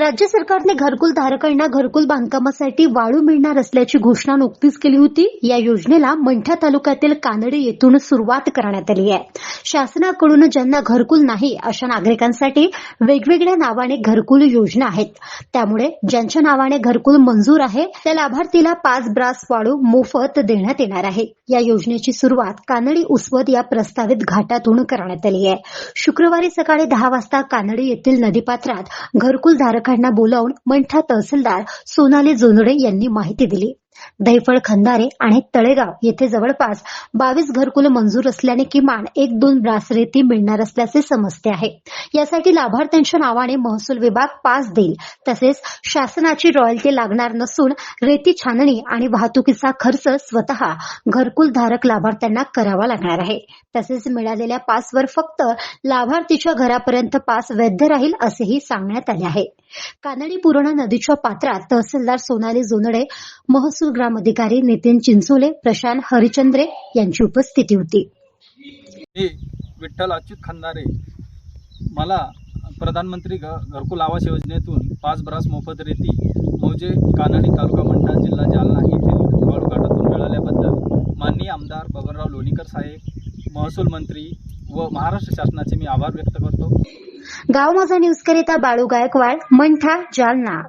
राज्य सरकारने घरकुल धारकांना घरकुल बांधकामासाठी वाळू मिळणार असल्याची घोषणा नुकतीच केली होती. या योजनेला मंठा तालुक्यातील कानडे येथून सुरुवात करण्यात आली आहे. शासनाकडून ज्यांना घरकुल नाही अशा नागरिकांसाठी वेगवेगळ्या नावाने घरकुल योजना आहेत. त्यामुळे ज्यांच्या नावाने घरकुल मंजूर आहे त्या लाभार्थीला पाच ब्रास वाळू मोफत देण्यात येणार आहे. या योजनेची सुरुवात कानडी उसवत या प्रस्तावित घाटातून करण्यात आली आहे. शुक्रवारी सकाळी दहा वाजता कानडी येथील नदीपात्रात घरकुल धारक काकांना बोलावून मंठा तहसीलदार सोनाली जोंधळे यांनी माहिती दिली. दहिफळ खंदारे आणि तळेगाव येथे जवळपास बावीस घरकुल मंजूर असल्याने किमान एक दोन ब्रास रेती मिळणार असल्याचे समजते आहे. यासाठी लाभार्थ्यांच्या नावाने महसूल विभाग पास देईल. तसेच शासनाची रॉयल्टी लागणार नसून रेती छाननी आणि वाहतुकीचा खर्च स्वतः घरकुल धारक लाभार्थ्यांना करावा लागणार आहे. तसेच मिळालेल्या पासवर फक्त लाभार्थीच्या घरापर्यंत पास वैध राहील असेही सांगण्यात आले आहे. कानडी पूर्णा नदीच्या पात्रात तहसीलदार सोनाली जोनडे महसूल ग्रामधिकारी नितीन चिंचोले प्रशांत हरिचंद्रे यांची उपस्थिती होती. मी विठ्ठल अच्युत खंदारे. मला प्रधानमंत्री घ घरकुल आवास योजनेतून पाच ब्रास मोफत रेती मौजे कानडी तालुका मंडळ जिल्हा जालना येथील वाळूघाटातून मिळाल्याबद्दल माननीय आमदार बबनराव लोणीकर साहेब महसूल मंत्री व महाराष्ट्र शासनाचे मी आभार व्यक्त करतो. गाव माझा न्यूज करिता बाळू गायकवाड मंठा जालना.